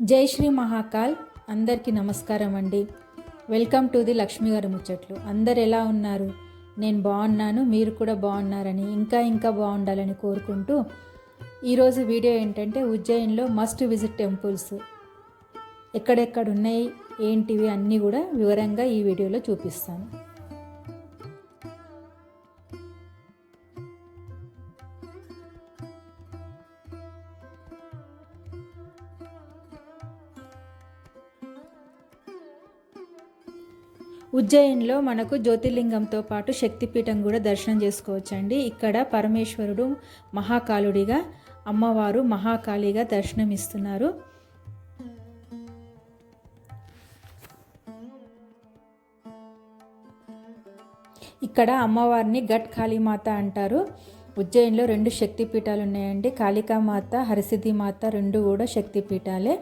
జై శ్రీ మహాకాల్. అందరికీ నమస్కారం అండి. వెల్కమ్ టు ది లక్ష్మి గారి ముచ్చట్లు. అందరు ఎలా ఉన్నారు? నేను బాగున్నాను మీరు కూడా బాగున్నారని ఇంకా ఇంకా బాగుండాలని కోరుకుంటూ ఈరోజు వీడియో ఏంటంటే ఉజ్జయిన్లో మస్ట్ విజిట్ టెంపుల్స్. ఎక్కడెక్కడ ఉన్నాయి ఏంటివి అన్నీ కూడా వివరంగా ఈ వీడియోలో చూపిస్తాను. ఉజ్జయిన్లో మనకు జ్యోతిర్లింగంతో పాటు శక్తిపీఠం కూడా దర్శనం చేసుకోవచ్చండి. ఇక్కడ పరమేశ్వరుడు మహాకాలుడిగా అమ్మవారు మహాకాళిగా దర్శనమిస్తున్నారు. ఇక్కడ అమ్మవారిని ఘట్ కాళీమాత అంటారు. ఉజ్జయిన్లో రెండు శక్తిపీఠాలు ఉన్నాయండి కాళికామాత హరిసిద్ధి మాత రెండు కూడా శక్తిపీఠాలే.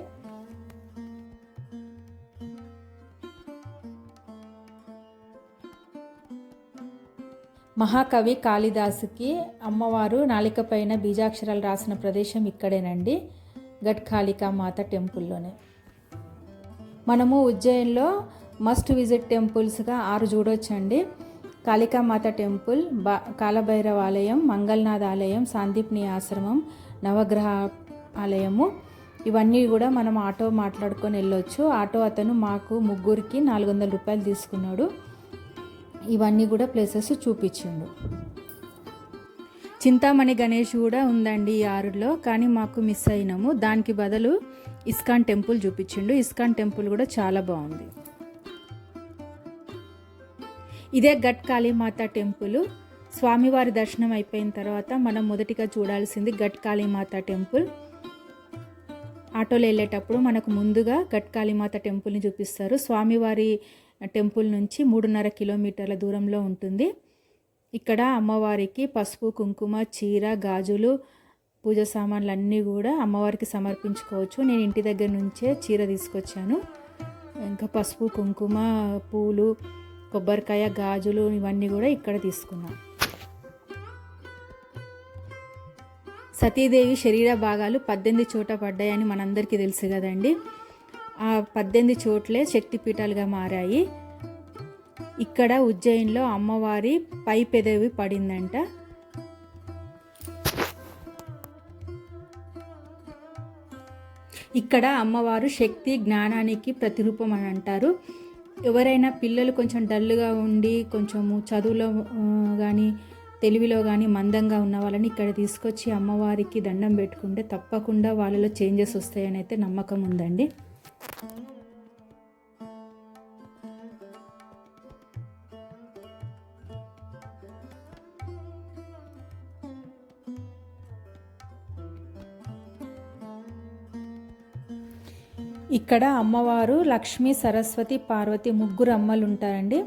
మహాకవి కాళిదాసుకి అమ్మవారు నాలికపైన బీజాక్షరాలు రాసిన ప్రదేశం ఇక్కడేనండి గట్కాళికా మాత టెంపుల్లోనే. మనము ఉజ్జయిన్లో మస్ట్ విజిట్ టెంపుల్స్గా ఆరు చూడొచ్చండి. కాళికామాత టెంపుల్ బా కాలభైరవ ఆలయం మంగళనాథ్ ఆలయం సాందీప్ని ఆశ్రమం నవగ్రహ ఆలయము. ఇవన్నీ కూడా మనం ఆటో మాట్లాడుకొని వెళ్ళొచ్చు. ఆటో అతను మాకు ముగ్గురికి నాలుగు వందల రూపాయలు తీసుకున్నాడు. ఇవన్నీ కూడా ప్లేసెస్ చూపించిండు. చింతామణి గణేష్ కూడా ఉందండి ఈ ఆరులో కానీ మాకు మిస్ అయినాము. దానికి బదులు ఇస్కాన్ టెంపుల్ చూపించిండు. ఇస్కాన్ టెంపుల్ కూడా చాలా బాగుంది. ఇదే గట్ కాళీమాత టెంపుల్. స్వామివారి దర్శనం అయిపోయిన తర్వాత మనం మొదటిగా చూడాల్సింది గట్ కాళీమాత టెంపుల్. ఆటోలో వెళ్ళేటప్పుడు మనకు ముందుగా గట్కాళీమాత టెంపుల్ని చూపిస్తారు. స్వామివారి టెంపుల్ నుంచి మూడున్నర కిలోమీటర్ల దూరంలో ఉంటుంది. ఇక్కడ అమ్మవారికి పసుపు కుంకుమ చీర గాజులు పూజ సామాన్లు అన్నీ కూడా అమ్మవారికి సమర్పించుకోవచ్చు. నేను ఇంటి దగ్గర నుంచే చీర తీసుకొచ్చాను. ఇంకా పసుపు కుంకుమ పూలు కొబ్బరికాయ గాజులు ఇవన్నీ కూడా ఇక్కడ తీసుకున్నాను సతీదేవి శరీర భాగాలు పద్దెనిమిది చోట పడ్డాయని మనందరికీ తెలుసు కదండి. ఆ పద్దెనిమిది చోట్లే శక్తిపీఠాలుగా మారాయి. ఇక్కడ ఉజ్జయిన్లో అమ్మవారి పై పెదవి పడిందంట. ఇక్కడ అమ్మవారు శక్తి జ్ఞానానికి ప్రతిరూపం అని అంటారు. ఎవరైనా పిల్లలు కొంచెం డల్గా ఉండి కొంచెము చదువులో కానీ తెలివిలో కానీ మందంగా ఉన్న వాళ్ళని ఇక్కడ తీసుకొచ్చి అమ్మవారికి దండం పెట్టుకుంటే తప్పకుండా వాళ్ళలో చేంజెస్ వస్తాయని అయితే నమ్మకం ఉందండి. ఇక్కడ అమ్మవారు లక్ష్మి సరస్వతి పార్వతి ముగ్గురు అమ్మలు ఉంటారండి.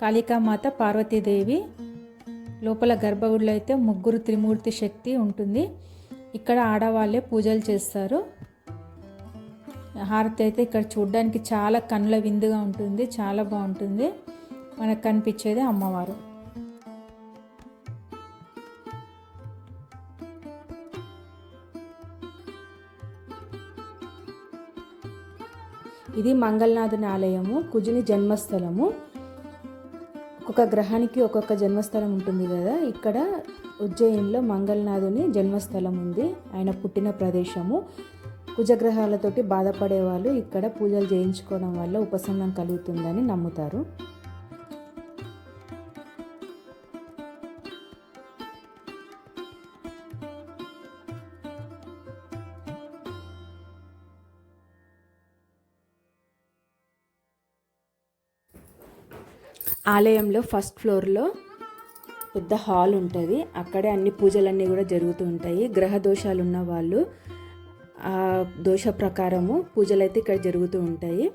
కాళికామాత పార్వతీదేవి లోపల గర్భగుడిలో అయితే ముగ్గురు త్రిమూర్తి శక్తి ఉంటుంది. ఇక్కడ ఆడవాళ్ళే పూజలు చేస్తారు. హారతి అయితే ఇక్కడ చూడడానికి చాలా కనుల విందుగా ఉంటుంది. చాలా బాగుంటుంది. మనకు కనిపించేది అమ్మవారు. ఇది మంగళనాథుని ఆలయము. కుజుని జన్మస్థలము. ఒక్కొక్క గ్రహానికి ఒక్కొక్క జన్మస్థలం ఉంటుంది కదా. ఇక్కడ ఉజ్జయిన్లో మంగళనాథుని జన్మస్థలం ఉంది. ఆయన పుట్టిన ప్రదేశము. కుజగ్రహాలతోటి బాధపడే వాళ్ళు ఇక్కడ పూజలు చేయించుకోవడం వల్ల ఉపశమనం కలుగుతుందని నమ్ముతారు. ఆలయంలో ఫస్ట్ ఫ్లోర్లో పెద్ద హాల్ ఉంటుంది. అక్కడే అన్ని పూజలన్నీ కూడా జరుగుతూ ఉంటాయి. గ్రహ దోషాలు ఉన్న వాళ్ళు ఆ దోష ప్రకారము పూజలు అయితే ఇక్కడ జరుగుతూ ఉంటాయి.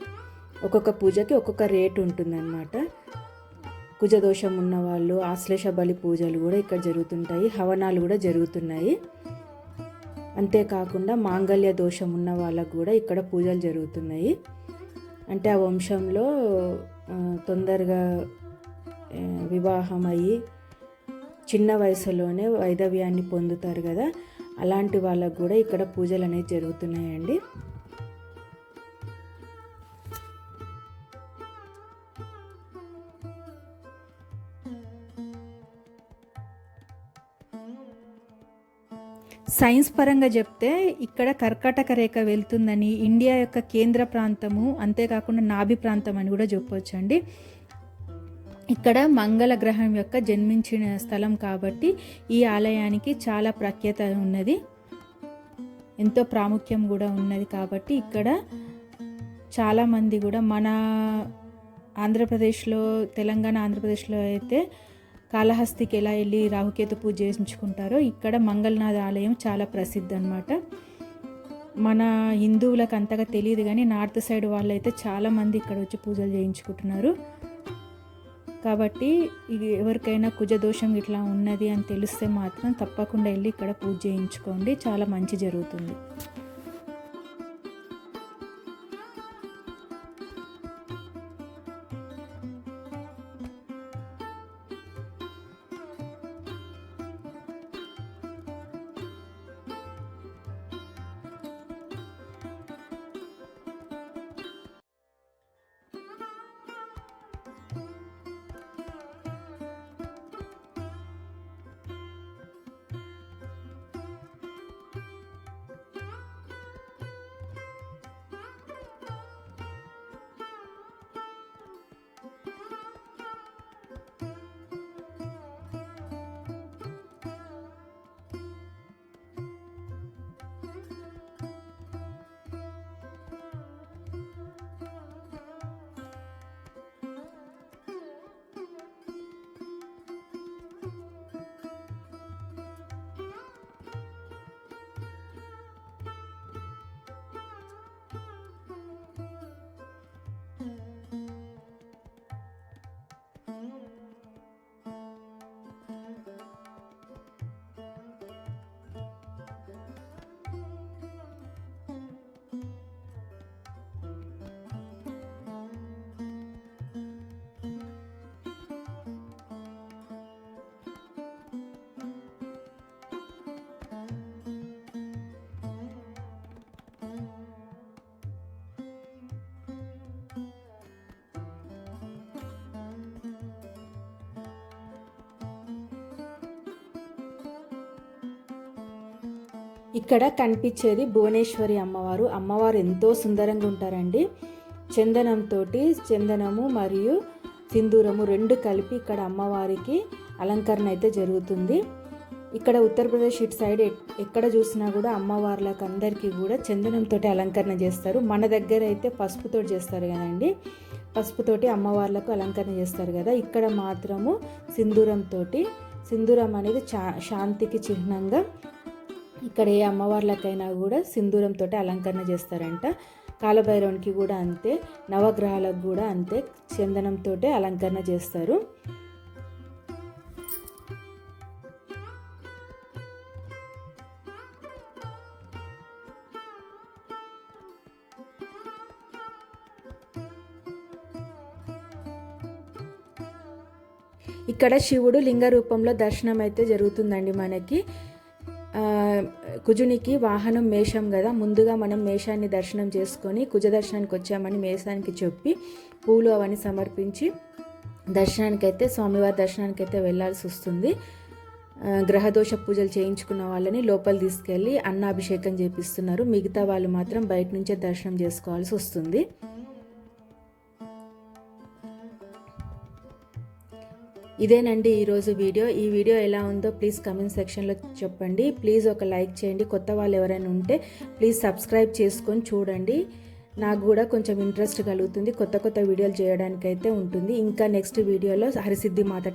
ఒక్కొక్క పూజకి ఒక్కొక్క రేట్ ఉంటుందన్నమాట. కుజ దోషం ఉన్న వాళ్ళు ఆశ్లేష బలి పూజలు కూడా ఇక్కడ జరుగుతుంటాయి. హవనాలు కూడా జరుగుతున్నాయి. అంతేకాకుండా మాంగళ్య దోషం ఉన్న వాళ్ళకు కూడా ఇక్కడ పూజలు జరుగుతున్నాయి. అంటే ఆ వంశంలో తొందరగా వివాహం అయ్యి చిన్న వయసులోనే వైదవ్యాన్ని పొందుతారు కదా అలాంటి వాళ్ళకు కూడా ఇక్కడ పూజలు అనేవి జరుగుతున్నాయండి. సైన్స్ పరంగా చెప్తే ఇక్కడ కర్కాటక రేఖ వెళ్తుందని ఇండియా యొక్క కేంద్ర ప్రాంతము అంతేకాకుండా నాభి ప్రాంతం అని కూడా చెప్పొచ్చండి. ఇక్కడ మంగళ గ్రహం యొక్క జన్మించిన స్థలం కాబట్టి ఈ ఆలయానికి చాలా ప్రఖ్యాత ఉన్నది. ఎంతో ప్రాముఖ్యం కూడా ఉన్నది కాబట్టి ఇక్కడ చాలామంది కూడా మన ఆంధ్రప్రదేశ్లో తెలంగాణ ఆంధ్రప్రదేశ్లో అయితే కాళహస్తికి ఎలా వెళ్ళి రాహుకేతు పూజ చేయించుకుంటారో ఇక్కడ మంగళనాథ ఆలయం చాలా ప్రసిద్ధి అనమాట మన హిందువులకు అంతగా తెలియదు కానీ నార్త్ సైడ్ వాళ్ళైతే చాలామంది ఇక్కడ వచ్చి పూజలు చేయించుకుంటున్నారు. కాబట్టి ఇది ఎవరికైనా కుజదోషం ఇట్లా ఉన్నది అని తెలిస్తే మాత్రం తప్పకుండా వెళ్ళి ఇక్కడ పూజ చేయించుకోండి. చాలా మంచి జరుగుతుంది. ఇక్కడ కనిపించేది భువనేశ్వరి అమ్మవారు. అమ్మవారు ఎంతో సుందరంగా ఉంటారండి. చందనంతో చందనము మరియు సింధూరము రెండు కలిపి ఇక్కడ అమ్మవారికి అలంకరణ అయితే జరుగుతుంది. ఇక్కడ ఉత్తరప్రదేశ్ ఇటు సైడ్ ఎక్కడ చూసినా కూడా అమ్మవార్లకు అందరికీ కూడా చందనంతో అలంకరణ చేస్తారు. మన దగ్గర అయితే పసుపుతో చేస్తారు కదండి. పసుపుతోటి అమ్మవార్లకు అలంకరణ చేస్తారు కదా. ఇక్కడ మాత్రము సింధూరంతో సింధూరం అనేది చా శాంతికి చిహ్నంగా ఇక్కడ ఏ అమ్మవార్లకైనా కూడా సింధూరంతో అలంకరణ చేస్తారంట. కాలభైరవునికి కూడా అంతే నవగ్రహాలకు కూడా అంతే చందనంతో అలంకరణ చేస్తారు. ఇక్కడ శివుడు లింగ రూపంలో దర్శనం అయితే జరుగుతుందండి మనకి. కుజునికి వాహనం మేషం కదా. ముందుగా మనం మేషాన్ని దర్శనం చేసుకొని కుజ దర్శనానికి వచ్చామని మేషానికి చెప్పి పూలు అవన్నీ సమర్పించి దర్శనానికైతే స్వామివారి దర్శనానికైతే వెళ్ళాల్సి వస్తుంది. గ్రహదోష పూజలు చేయించుకున్న వాళ్ళని లోపల తీసుకెళ్ళి అన్నాభిషేకం చేపిస్తున్నారు. మిగతా వాళ్ళు మాత్రం బయట నుంచే దర్శనం చేసుకోవాల్సి వస్తుంది. ఇదేనండి ఈరోజు వీడియో. ఈ వీడియో ఎలా ఉందో ప్లీజ్ కమెంట్ సెక్షన్లో చెప్పండి. ప్లీజ్ ఒక లైక్ చేయండి. కొత్త వాళ్ళు ఎవరైనా ఉంటే ప్లీజ్ సబ్స్క్రైబ్ చేసుకొని చూడండి. నాకు కూడా కొంచెం ఇంట్రెస్ట్ కలుగుతుంది. కొత్త కొత్త వీడియోలు చేయడానికైతే ఉంటుంది. ఇంకా నెక్స్ట్ వీడియోలో హరిసిద్ధి మాత